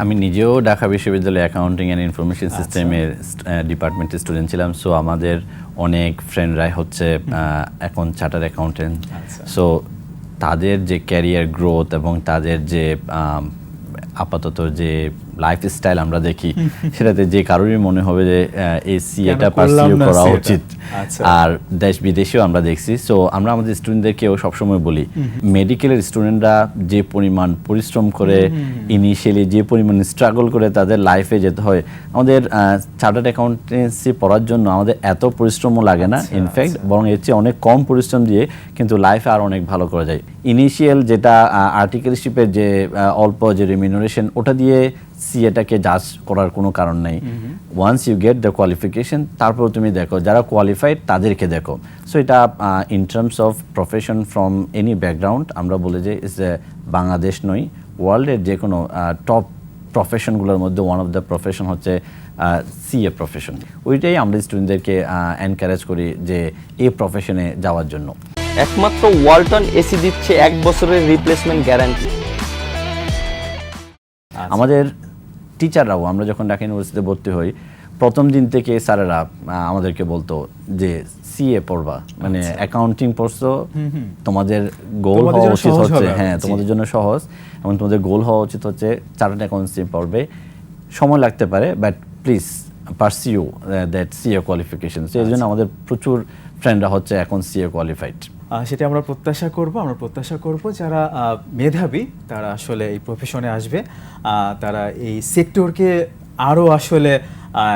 আমি নিজেও ঢাকা বিশ্ববিদ্যালয়ে অ্যাকাউন্টিং অ্যান্ড ইনফরমেশন সিস্টেমের ডিপার্টমেন্টের স্টুডেন্ট ছিলাম। সো আমাদের অনেক ফ্রেন্ডরাই হচ্ছে এখন চার্টার অ্যাকাউন্টেন্ট। সো তাদের যে ক্যারিয়ার গ্রোথ এবং তাদের যে আপাতত যে লাইফস্টাইল আমরা দেখি সেটাতে যে কারোরই মনে হবে যে আহ, এই সিএটা পারসিউ করা উচিত। আচ্ছা। আর দেশ বিদেশেও আমরা দেখছি। সো আমরা আমাদের স্টুডেন্টদেরকেও সবসময় বলি মেডিকেলের স্টুডেন্টরা যে পরিমাণ পরিশ্রম করে ইনিশিয়ালি যে পরিমাণ স্ট্রাগল করে তাদের লাইফে যেতে হয় আমাদের চার্টার্ড অ্যাকাউন্টেন্সি পড়ার জন্য আমাদের এত পরিশ্রমও লাগে না। আচ্ছা, ইনফ্যাক্ট বরং এর চেয়ে অনেক কম পরিশ্রম দিয়ে কিন্তু লাইফে আর অনেক ভালো করা যায়। ইনিশিয়াল যেটা আর্টিকেলশিপের যে অল্প যে রেমিনারেশন ওটা দিয়ে সিএটাকে জাজ করার কোনো কারণ নেই। Once you get the qualification তারপর তুমি দেখো যারা কোয়ালিফাইড তাদেরকে দেখো। সো এটা in terms of profession from any background আমরা বলে যে ইস বাংলাদেশ নয় ওয়ার্ল্ডের যে কোনো টপ প্রফেশনগুলোর মধ্যে ওয়ান অফ দ্য প্রফেশন হচ্ছে সিএ প্রফেশন ওইটাই আমরা স্টুডেন্টদেরকে এনকারেজ করি যে এই প্রফেশনে যাওয়ার জন্য। একমাত্র ওয়ালটন এসি দিচ্ছে এক বছরের রিপ্লেসমেন্ট গ্যারান্টি আমাদের টিচাররাও আমরা যখন ঢাকা ইউনিভার্সিটিতে ভর্তি হই প্রথম দিন থেকে স্যারেরা আমাদেরকে বলতো যে সিএ পড়বা। মানে অ্যাকাউন্টিং পড়ছো তোমাদের গোল হওয়া উচিত হচ্ছে। হ্যাঁ তোমাদের জন্য সহজ। এবং তোমাদের গোল হওয়া উচিত হচ্ছে চার্টার্ড অ্যাকাউন্টসি পড়বে। সময় লাগতে পারে but please pursue that CA qualification সেই জন্য আমাদের প্রচুর ফ্রেন্ডরা হচ্ছে এখন সিএ কোয়ালিফাইড সেটা আমরা প্রত্যাশা করব। আমরা প্রত্যাশা করব যারা মেধাবী, তারা আসলে এই প্রফেশনে আসবে। তারা এই সেক্টরকে আরও আসলে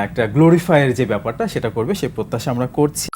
একটা গ্লোরিফায়ের যে ব্যাপারটা, সেটা করবে। সে প্রত্যাশা আমরা করছি।